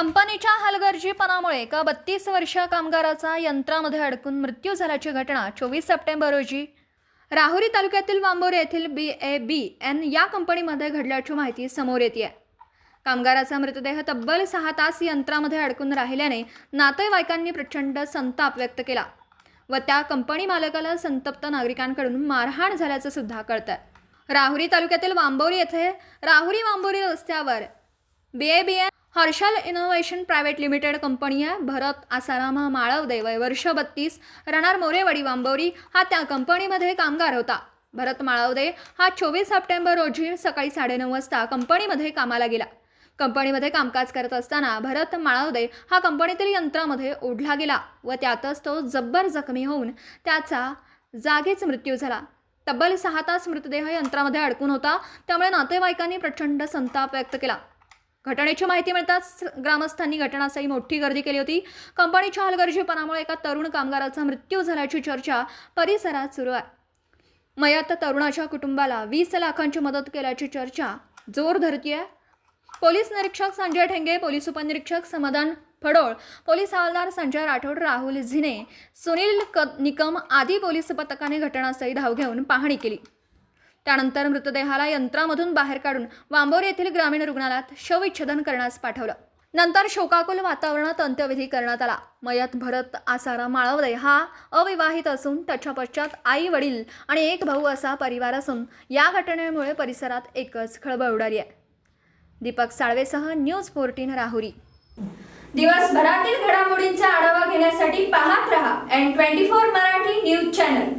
कंपनीच्या हलगर्जीपणामुळे एका बत्तीस वर्षीय कामगाराचा यंत्रामध्ये अडकून मृत्यू झाल्याची घटना चोवीस सप्टेंबर रोजी राहुरी तालुक्यातील वांबोरे येथील बी ए बी एन या कंपनीमध्ये घडल्याची माहिती समोर येते कामगाराचा मृतदेह तब्बल सहा तास यंत्रामध्ये अडकून राहिल्याने नातेवाईकांनी प्रचंड संताप व्यक्त केला व त्या कंपनी मालकाला संतप्त नागरिकांकडून मारहाण झाल्याचं सुद्धा कळतं राहुरी तालुक्यातील वांबोरी येथे राहुरी वांबोरी रस्त्यावर BABN Harshal innovation private limited company आहे. भरत आसाराम हा माळवदे वय वर्ष बत्तीस राहणार मोरेवाडी वांबोरी हा त्या कंपनीमध्ये कामगार होता. भरत माळवदे हा चोवीस सप्टेंबर रोजी सकाळी साडेनऊ वाजता कंपनीमध्ये कामाला गेला. कंपनीमध्ये कामकाज करत असताना भरत माळवदे हा कंपनीतील यंत्रामध्ये ओढला गेला व त्यातच तो जब्बर जखमी होऊन त्याचा जागीच मृत्यू झाला. तब्बल सहा तास मृतदेह यंत्रामध्ये अडकून होता. त्यामुळे नातेवाईकांनी प्रचंड संताप व्यक्त केला. घटनेची माहिती मिळताच ग्रामस्थांनी घटनास्थळी मोठी गर्दी केली होती. कंपनीच्या हलगर्जीपणामुळे एका तरुण कामगाराचा मृत्यू झाल्याची चर्चा परिसरात सुरू आहे. मयात तरुणाच्या कुटुंबाला वीस लाखांची मदत केल्याची चर्चा जोर धरतीये. पोलीस निरीक्षक संजय ठेंगे पोलीस उपनिरीक्षक समाधान फडोळ पोलीस हवालदार संजय राठोड राहुल झिने सुनील क निकम आदी पोलीस पथकाने घटनास्थळी धाव घेऊन पाहणी केली. त्यानंतर मृतदेहाला यंत्रामधून बाहेर काढून वांबोर येथील ग्रामीण रुग्णालयात शवविच्छेदन करण्यास पाठवलं. नंतर शोकाकुल वातावरणात अंत्यविधी करण्यात आला. मयत भरत आसारा माळवदे हा अविवाहित असून त्याच्या पश्चात आई वडील आणि एक भाऊ असा परिवार असून या घटनेमुळे परिसरात एकच खळबळ उडाली आहे. दीपक साळवेसह न्यूज फोर्टीन राहुरी. दिवसभरातील घडामोडींचा आढावा घेण्यासाठी पाहत रहा N twenty four Marathi news channel.